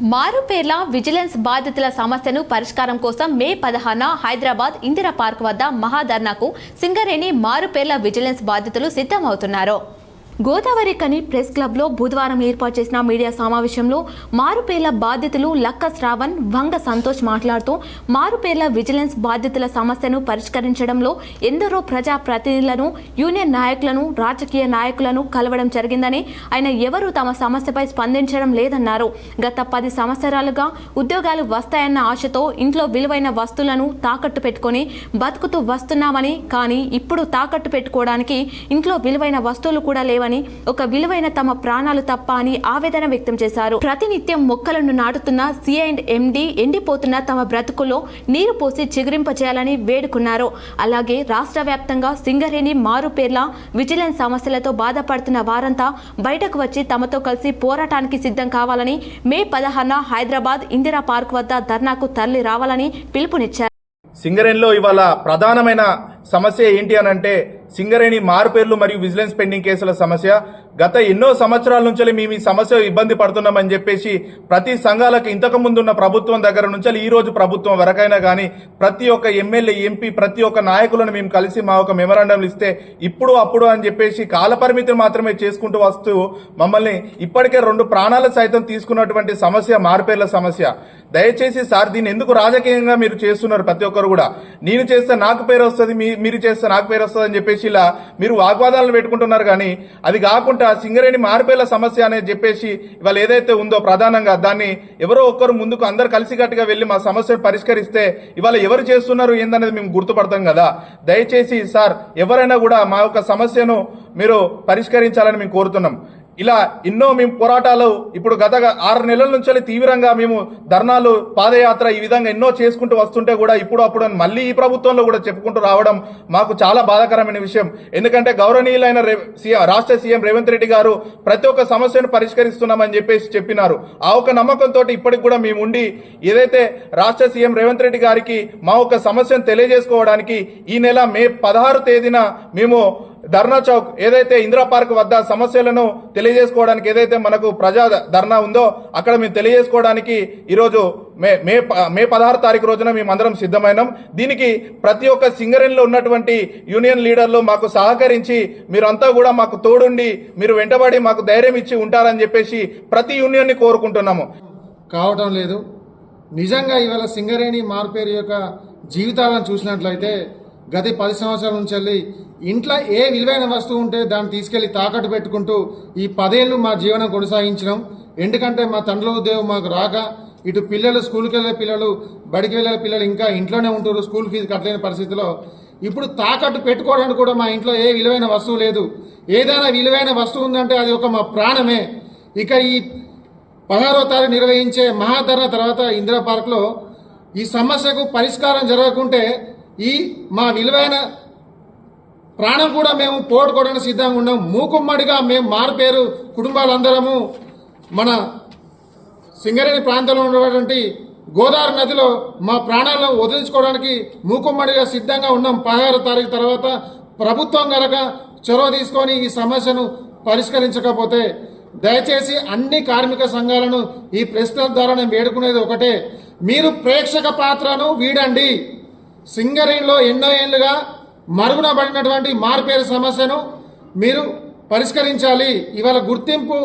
మారుపేర్ల vigilance బాధితుల సమస్యను పరిష్కారం కోసం మే పదహారున హైదరాబాద్ ఇందిరా పార్క్ వద్ద మహాధర్నాకు సింగరేణి మారుపేర్ల విజిలెన్స్ బాధితులు సిద్ధమవుతున్నారు. గోదావరి కని ప్రెస్ క్లబ్లో బుధవారం ఏర్పాటు చేసిన మీడియా సమావేశంలో మారుపేర్ల బాధితులు లక్క శ్రావణ్ వంగ సంతోష్ మాట్లాడుతూ మారుపేర్ల విజిలెన్స్ బాధితుల సమస్యను పరిష్కరించడంలో ఎందరో ప్రజా ప్రతినిధులను యూనియన్ నాయకులను రాజకీయ నాయకులను కలవడం జరిగిందని ఆయన ఎవరూ తమ సమస్యపై స్పందించడం లేదన్నారు. గత పది సంవత్సరాలుగా ఉద్యోగాలు వస్తాయన్న ఆశతో ఇంట్లో విలువైన వస్తువులను తాకట్టు పెట్టుకొని బతుకుతూ వస్తున్నామని కానీ ఇప్పుడు తాకట్టు పెట్టుకోవడానికి ఇంట్లో విలువైన వస్తువులు కూడా లేవని ఒక విలువైన తమ ప్రాణాలు తప్ప అని ఆవేదన వ్యక్తం చేశారు. ప్రతినిత్యం మొక్కలను నాటుతున్న సిఐ అండ్ ఎండి ఎండిపోతున్న తమ బ్రతుకుల్లో నీరు పోసి చిగురింప చేయాలని వేడుకున్నారు. అలాగే రాష్ట్ర వ్యాప్తంగా సింగరేణి మారుపేర్ల విజిలెన్స్ సమస్యలతో బాధపడుతున్న వారంతా బయటకు వచ్చి తమతో కలిసి పోరాటానికి సిద్ధం కావాలని మే పదహారున హైదరాబాద్ ఇందిరా పార్క్ వద్ద ధర్నాకు తరలి రావాలని పిలుపునిచ్చారు. సింగరేణిలో ఇవాళ ప్రధానమైన సమస్య ఏంటి అని అంటే సింగరేణి మారుపేర్లు మరియు విజిలెన్స్ పెండింగ్ కేసుల సమస్య. గత ఎన్నో సంవత్సరాల నుంచి మేము ఈ సమస్య ఇబ్బంది పడుతున్నామని చెప్పేసి ప్రతి సంఘాలకు ఇంతకు ముందు ఉన్న ప్రభుత్వం దగ్గర నుంచి ఈ రోజు ప్రభుత్వం వరకైనా కానీ ప్రతి ఒక్క ఎమ్మెల్యే ఎంపీ ప్రతి ఒక్క నాయకులను మేము కలిసి మా ఒక మెమరాండంలు ఇస్తే ఇప్పుడు అప్పుడు అని చెప్పేసి కాలపరిమితిని మాత్రమే చేసుకుంటూ వస్తూ మమ్మల్ని ఇప్పటికే రెండు ప్రాణాలు సైతం తీసుకున్నటువంటి సమస్య మారుపేర్ల సమస్య. దయచేసి సార్ దీన్ని ఎందుకు రాజకీయంగా మీరు చేస్తున్నారు ప్రతి ఒక్కరు కూడా? నేను చేస్తే నాకు పేరు వస్తుంది మీ- మీరు చేస్తే నాకు పేరు వస్తుంది అని చెప్పేసి ఇలా మీరు వాగ్వాదాలను పెట్టుకుంటున్నారు కానీ అది కాకుండా సింగరేణి మారుపేర్ల సమస్య అనేది చెప్పేసి ఇవాళ ఏదైతే ఉందో ప్రధానంగా దాన్ని ఎవరో ఒక్కరు ముందుకు అందరు కలిసికట్టుగా వెళ్ళి మా సమస్యను పరిష్కరిస్తే ఇవాళ ఎవరు చేస్తున్నారు ఏందనేది మేము గుర్తుపడతాం కదా. దయచేసి సార్ ఎవరైనా కూడా మా యొక్క సమస్యను మీరు పరిష్కరించాలని మేము కోరుతున్నాం. ఇలా ఎన్నో మేము పోరాటాలు ఇప్పుడు గత ఆరు నెలల నుంచి తీవ్రంగా మేము ధర్నాలు పాదయాత్ర ఈ విధంగా ఎన్నో చేసుకుంటూ వస్తుంటే కూడా ఇప్పుడు అప్పుడు మళ్ళీ ఈ ప్రభుత్వంలో కూడా చెప్పుకుంటూ రావడం మాకు చాలా బాధాకరమైన విషయం. ఎందుకంటే గౌరవనీయులైన రే- రాష్ట్ర సీఎం రేవంత్ రెడ్డి గారు ప్రతి ఒక్క సమస్యను పరిష్కరిస్తున్నామని చెప్పేసి చెప్పినారు. ఆ ఒక నమ్మకంతో ఇప్పటికి కూడా మేము ఉండి ఏదైతే రాష్ట్ర సీఎం రేవంత్ రెడ్డి గారికి మా ఒక సమస్యను తెలియజేసుకోవడానికి ఈ నెల మే పదహారు తేదీన మేము ధర్నా చౌక్ ఏదైతే ఇందిరా పార్క్ వద్ద సమస్యలను తెలియజేసుకోవడానికి ఏదైతే మనకు ప్రజా ధర్నా ఉందో అక్కడ మేము తెలియజేసుకోవడానికి ఈరోజు మే మే ప- మే పదహారు తారీఖు రోజున మేము అందరం సిద్ధమైనాం. దీనికి ప్రతి ఒక్క సింగరేణిలో ఉన్నటువంటి యూనియన్ లీడర్లు మాకు సహకరించి మీరంతా కూడా మాకు తోడుండి మీరు వెంటబడి మాకు ధైర్యం ఇచ్చి ఉంటారని చెప్పేసి ప్రతి యూనియన్ని కోరుకుంటున్నాము. కావటం లేదు. నిజంగా ఇవాళ సింగరేణి మార్పేరు యొక్క జీవితాలను చూసినట్లయితే గత పది సంవత్సరాల నుంచి వెళ్ళి ఇంట్లో ఏ విలువైన వస్తువు ఉంటే దాన్ని తీసుకెళ్ళి తాకట్టు పెట్టుకుంటూ ఈ పదేళ్ళు మా జీవనం కొనసాగించడం ఎందుకంటే మా తండ్రిలో ఉద్యోగం మాకు రాక ఇటు పిల్లలు స్కూల్కి వెళ్ళే పిల్లలు బడికి వెళ్ళే పిల్లలు ఇంకా ఇంట్లోనే ఉంటారు స్కూల్ ఫీజు కట్టలేని పరిస్థితిలో. ఇప్పుడు తాకట్టు పెట్టుకోవడానికి కూడా మా ఇంట్లో ఏ విలువైన వస్తువు లేదు. ఏదైనా విలువైన వస్తువు ఉందంటే అది ఒక మా ప్రాణమే. ఇక ఈ పదహారో తారీఖు నిర్వహించే మహాధరణ తర్వాత ఇందిరా పార్క్లో ఈ సమస్యకు పరిష్కారం జరగకుంటే ఈ మా విలువైన ప్రాణం కూడా మేము పోగొట్టుకోవడానికి సిద్ధంగా ఉన్నాం. మూకుమ్మడిగా మేము మారుపేరు కుటుంబాలందరము మన సింగరేణి ప్రాంతంలో ఉన్నటువంటి గోదావరి నదిలో మా ప్రాణాలను వదిలించుకోవడానికి మూకుమ్మడిగా సిద్ధంగా ఉన్నాం. పదహారు తారీఖు తర్వాత ప్రభుత్వం కనుక చొరవ తీసుకొని ఈ సమస్యను పరిష్కరించకపోతే దయచేసి అన్ని కార్మిక సంఘాలను ఈ ప్రెస్ ద్వారా నేను వేడుకునేది ఒకటే. మీరు ప్రేక్షక పాత్రను వీడండి. సింగరేణిలో ఎన్నో ఏళ్ళుగా మరుగున పడినటువంటి మార్పేరు సమస్యను మీరు పరిష్కరించాలి. ఇవాళ గుర్తింపు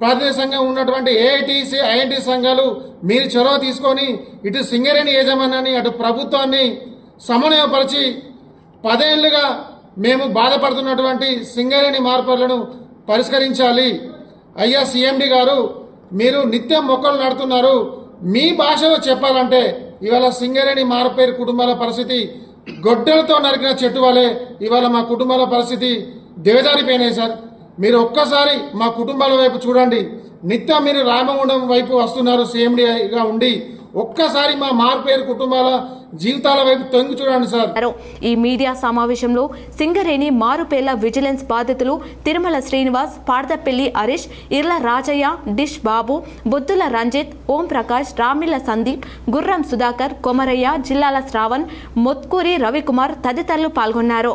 ప్రాతినిధ్య సంఘం ఉన్నటువంటి ఏఐటీసీ ఐఎన్టీ సంఘాలు మీరు చొరవ తీసుకొని ఇటు సింగరేణి యాజమాన్యాన్ని అటు ప్రభుత్వాన్ని సమన్వయపరిచి పదేళ్ళుగా మేము బాధపడుతున్నటువంటి సింగరేణి మార్పులను పరిష్కరించాలి. అయ్యా సీఎండి గారు మీరు నిత్యం మొక్కలు నడుతున్నారు మీ భాషలో చెప్పాలంటే ఇవాళ సింగరేణి మారపేరు కుటుంబాల పరిస్థితి గొడ్డలతో నరికిన చెట్టు వలె ఇవాళ మా కుటుంబాల పరిస్థితి దిగజారిపోయినాయి సార్. మీరు ఒక్కసారి మా కుటుంబాల వైపు చూడండి. నిత్యం మీరు రామగుండం వైపు వస్తున్నారు సీఎండీగా ఉండి. ఒక్కసారి మా మార్పేరు కుటుంబాల జీవితాల వైపు తొంగి చూడండి సార్. ఈ మీడియా సమావేశంలో సింగరేణి మారుపేల విజిలెన్స్ బాధితులు తిరుమల శ్రీనివాస్ పార్దపల్లి హరీష్ ఇర్ల రాజయ్య డిష్ బాబు బొద్దుల రంజిత్ ఓం ప్రకాష్ రామిల సందీప్ గుర్రం సుధాకర్ కొమరయ్య జిల్లాల శ్రావణ్ మొత్కూరి రవికుమార్ తదితరులు పాల్గొన్నారు.